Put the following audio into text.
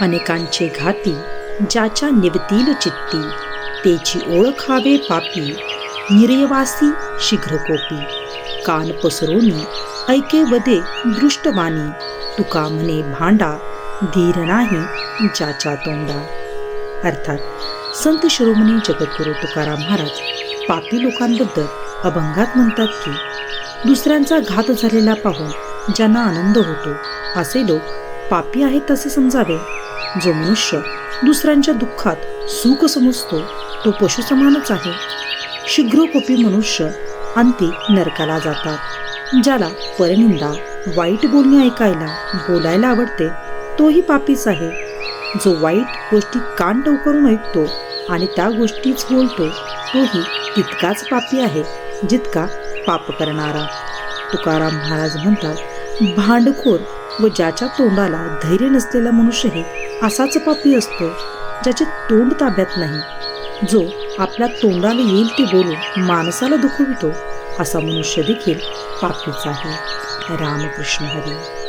अनेकांचे घाती ज्याच्या निवतील चित्ती तेची ओळखावे पापी निर्यवासी शीघ्रकोपी. कान पसरोनी ऐके वदे दृष्टवाणी तुका म्हणे भांडा धीर नाही ज्याच्या तोंडा. अर्थात संत शिरोमणी जगद्गुरू तुकाराम महाराज पापी लोकांबद्दल अभंगात म्हणतात की दुसऱ्यांचा घात झालेला पाहून ज्यांना आनंद होतो असे लोक पापी आहेत असे समजावे. जो मनुष्य दुसऱ्यांच्या दुःखात सुख समजतो तो पशु समानच आहे. शीघ्रकोपी मनुष्य अंती नरकाला जातात ज्याला परनिंदा वाईट बोलणे ऐकायला बोलायला आवडते तोही पापीच आहे. जो वाईट गोष्टी कान टवकरून ऐकतो आणि त्या गोष्टीच बोलतो तोही तितकाच पापी आहे जितका पाप करणारा. तुकाराम महाराज म्हणतात भांडखोर व ज्याच्या तोंडाला धैर्य नसलेला मनुष्यही असाच पापी असतो ज्याचे तोंड ताब्यात नाही. जो आपल्या तोंडाला येईल ते बोलून माणसाला दुखवितो असा मनुष्य देखील पापीच आहे. रामकृष्ण हरी.